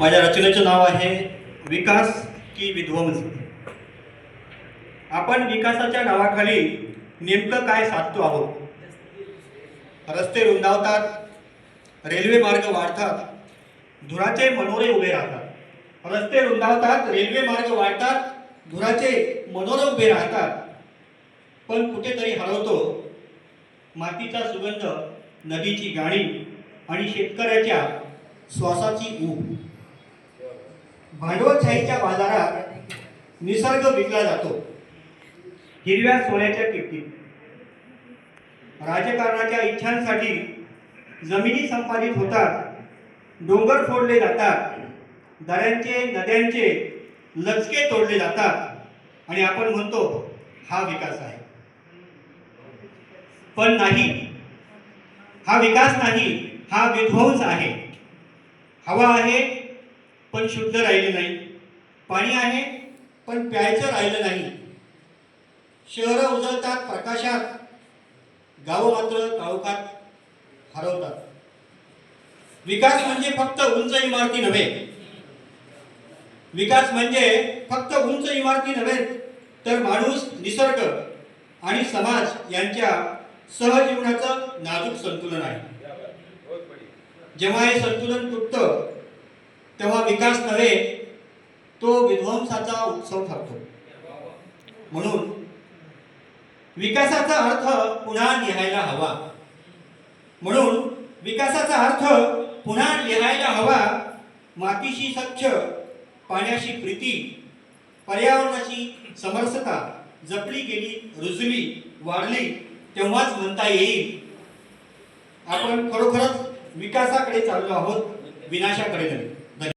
माझ्या रचनेचं नाव आहे विकास की विध्वंस. आपण विकासाच्या नावाखाली नेमकं काय साधतो आहोत? रस्ते रुंदावतात रेल्वे मार्ग वाढतात धुराचे मनोरे उभे राहतात. रस्ते रुंदावतात रेल्वे मार्ग वाढतात धुराचे मनोरे उभे राहतात. पण कुठेतरी हरवतो मातीचा सुगंध नदीची गाणी आणि शेतकऱ्याच्या श्वासाची ऊब. भांडवलशाहीच्या बाजारात निसर्ग विकला जातो. हिरव्या सोन्याच्या किमतीत. राजकारणाच्या इच्छांसाठी जमिनी संपादित होतात डोंगर फोडले जातात दऱ्यांचे नद्यांचे लचके तोडले जातात आणि आपण म्हणतो हा विकास आहे. पण नाही हा विकास नाही हा विध्वंस आहे. हवा आहे पण शुद्ध राहिले नाही. पाणी आहे पण प्यायचं राहिलं नाही. शहरं उजळतात प्रकाशात. गावं मात्र गावकात हरवतात. विकास म्हणजे फक्त उंच इमारती नव्हे. विकास म्हणजे फक्त उंच इमारती नव्हे तर माणूस निसर्ग आणि समाज यांच्या सहजीवनाचं नाजूक संतुलन आहे. जेव्हा हे संतुलन तुटतं तेव्हा विकास नव्हे तो विध्वंसाचा उत्सव ठरतो. म्हणून विकासाचा अर्थ पुन्हा लिहायला हवा. म्हणून विकासाचा अर्थ पुन्हा लिहायला हवा. मातीशी स्वच्छ पाण्याशी प्रीती पर्यावरणाची समरसता जपली गेली रुजली वाढली तेव्हाच म्हणता येईल. आपण खरोखरच विकासाकडे चाललो आहोत विनाशाकडे नाही